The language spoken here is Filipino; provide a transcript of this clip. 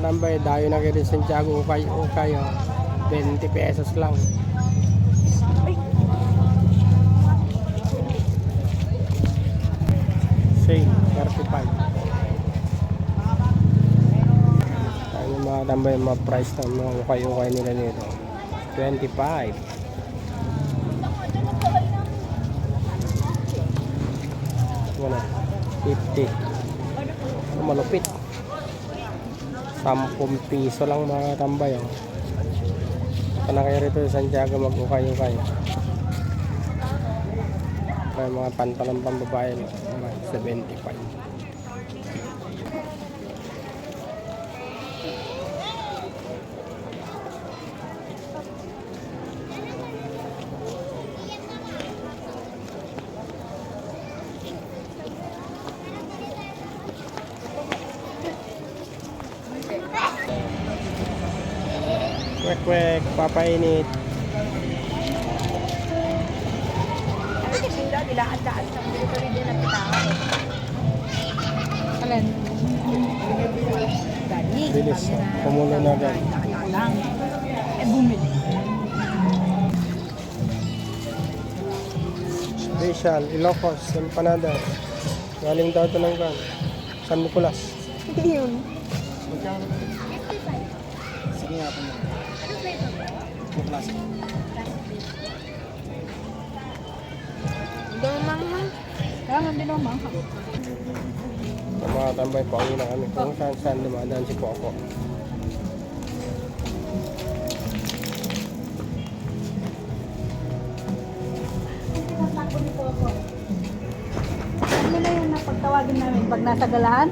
tambay, dayo na rin Santiago Ukay Ukay. Oh. 20 pesos lang. Sale, 35. Tayo mga tambay, mga price ng mga ukay ukay nila nito. 25. Wala. 50. Oh, malupit. 10 piso lang mga tambay. Oh. Saka na kayo rito sa Santiago mag-ukay-ukay. May mga pantalon pang babae. no? Mga 75. Kwek kwek, papainit. Ano kasi daw, dilaan-daan sa mga dito rin din ang tao. Alin? Gani. Bilis, kumulo na agad. lang. Eh. Special, Ilocos, Empanadas. Galing daw ito ng gan. San Nicolas. Yun. Magkano? Sige nga po. Klase? Hindi mo manghang. Kaya nga din ako mga Sa mga tambay, pauwi na kami. Kung saan saan dumadaan si Coco. Ano na yun na pagtawagin namin pag nasa galahan?